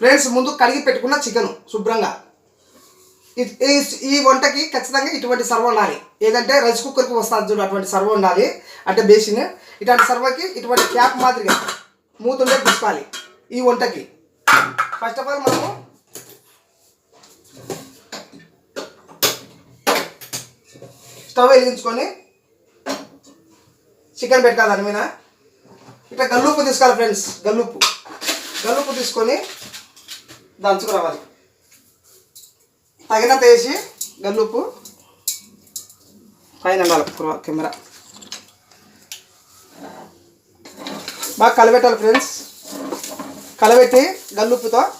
Friends ముందు కడిగి పెట్టుకున్న చికెన్ శుభ్రంగా. ఈ- ఈ వంటకి ఖచ్చితంగా ఇటువంటి సర్వ ఉండాలి. ఏదంటే రైస్ కుక్కర్కి వస్తుంది చూడు అటువంటి సర్వ ఉండాలి. అంటే బేసిన్. ఇటువంటి సర్వకి ఇటువంటి క్యాప్ మాదిరిగా మూతుండే తీసుకోవాలి ఈ వంటకి. ఫస్ట్ ఆఫ్ ఆల్ మనము స్టవ్ వెలిగించుకొని చికెన్ పెట్టుకోవాలి దాని మీద. ఇట్లా గల్లుప్పు తీసుకోవాలి ఫ్రెండ్స్ గల్లుప్పు. గల్లుప్పు తీసుకొని దంచుకురావాలి. తగినంత వేసి గల్లుప్పు పైన ఉండాలి కెమెరా. బాగా కలబెట్టాలి ఫ్రెండ్స్. కలబెట్టి గల్లుప్పుతో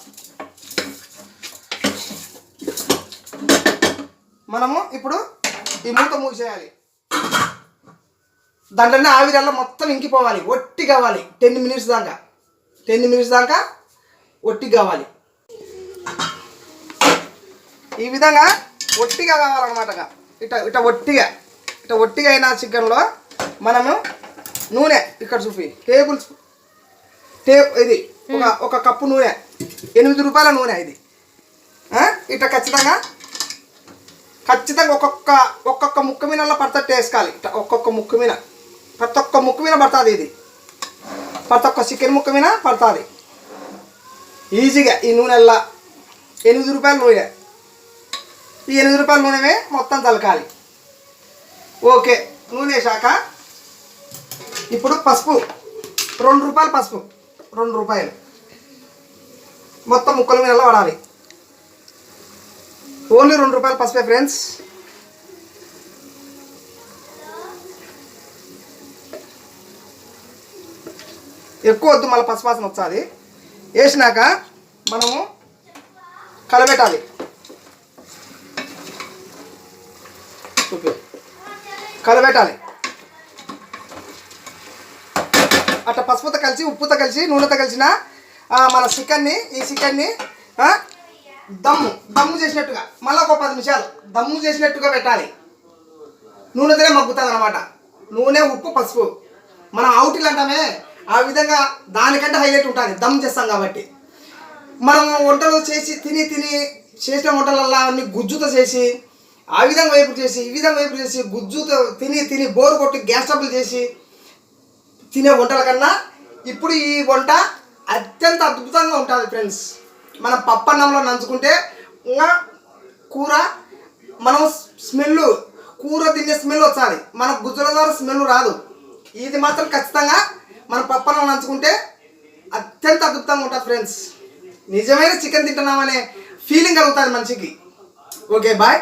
మనము ఇప్పుడు ఈ మూత మూసేయాలి. దాంట్లోనే ఆవిరల్లా మొత్తం ఇంకిపోవాలి. ఒట్టి కావాలి. టెన్ మినిట్స్ దాకా. టెన్ మినిట్స్ దాకా ఒట్టి కావాలి. ఈ విధంగా ఒట్టిగా కావాలన్నమాట ఇట ఇట ఒట్టిగా. ఇట ఒట్టిగా అయిన చికెన్లో మనము నూనె ఇక్కడ చూపి. టేబుల్ టే ఇది ఒక ఒక కప్పు నూనె. ఎనిమిది రూపాయల నూనె ఇది. ఆ? ఇట్లా ఖచ్చితంగా ఖచ్చితంగా ఒక్కొక్క ఒక్కొక్క ముక్క మీనల్లో పడతట్టు వేసుకోవాలి ఇట్లా ఒక్కొక్క ముక్క మీద ప్రతి ఒక్క ముక్క మీద పడుతుంది ఇది. ప్రతి ఒక్క చికెన్ ముక్క మీద పడుతుంది. ఈజీగా ఈ నూనెల్లా ఎనిమిది రూపాయల నూనె. ఈ ఎనిమిది రూపాయల నూనె మొత్తం తలకాలి. ఓకే నూనె వేసాక ఇప్పుడు పసుపు. రెండు రూపాయలు పసుపు. రెండు రూపాయలు. మొత్తం ముక్కల మీద వాడాలి. ఓన్లీ రెండు రూపాయలు పసుపే ఫ్రెండ్స్. ఎక్కువ వద్దు మళ్ళీ పసుపాసన వచ్చాది వేసినాక మనము కలబెట్టాలి. చూపి కలబెట్టాలి అట్లా పసుపుతో కలిసి ఉప్పుతో కలిసి నూనెతో కలిసిన మన చికెన్ని ఈ చికెన్ని దమ్ము దమ్ము చేసినట్టుగా మళ్ళీ ఒక పది నిమిషాలు దమ్ము చేసినట్టుగా పెట్టాలి. నూనెతోనే మగ్గుతుంది అనమాట నూనె ఉప్పు పసుపు. మనం అవుటిల్ అంటామే ఆ విధంగా దానికంటే హైలైట్ ఉంటుంది దమ్ చేస్తాం కాబట్టి. మనం వంటలు చేసి తిని తిని చేసిన వంటలల్లో అన్ని గుజ్జుతో చేసి ఆ విధంగా వైపు చేసి ఈ విధంగా వైపు చేసి గుజ్జుతో తిని తిని బోరు కొట్టి గ్యాస్ ట్రబుల్ చేసి తినే వంటల కన్నా ఇప్పుడు ఈ వంట అత్యంత అద్భుతంగా ఉంటుంది ఫ్రెండ్స్ మనం పప్పన్నంలో నంచుకుంటే ఇంకా కూర మనం స్మెల్ కూర తినే స్మెల్ వచ్చాలి మన గుజ్జుల ద్వారా స్మెల్ రాదు. ఇది మాత్రం ఖచ్చితంగా మనం పప్పన్నం నంచుకుంటే అత్యంత అద్భుతంగా ఉంటుంది ఫ్రెండ్స్ నిజమైన చికెన్ తింటున్నామనే ఫీలింగ్ కలుగుతుంది మనిషికి. Okay bye